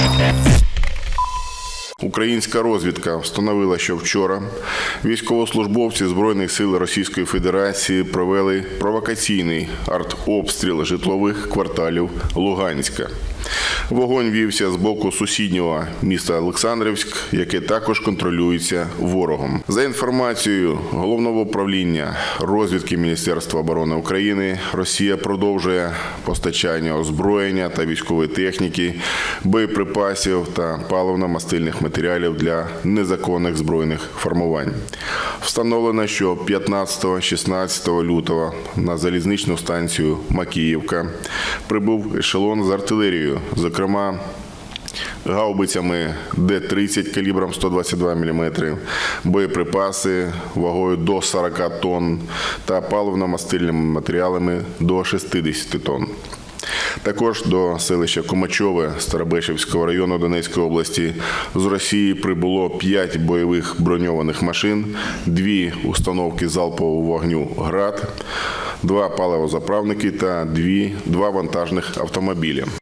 Thank you. Українська розвідка встановила, що вчора військовослужбовці Збройних сил Російської Федерації провели провокаційний артобстріл житлових кварталів Луганська. Вогонь вівся з боку сусіднього міста Олександрівськ, яке також контролюється ворогом. За інформацією головного управління розвідки Міністерства оборони України, Росія продовжує постачання озброєння та військової техніки, боєприпасів та паливно-мастильних матеріалів для незаконних збройних формувань. Встановлено, що 15-16 лютого на залізничну станцію Макіївка прибув ешелон з артилерією, зокрема гаубицями Д-30 калібром 122 мм, боєприпаси вагою до 40 тонн та паливно-мастильними матеріалами до 60 тонн. Також до селища Комачове Старобешівського району Донецької області з Росії прибуло 5 бойових броньованих машин, дві установки залпового вогню ГРАД, два паливозаправники та дві, два вантажних автомобілі.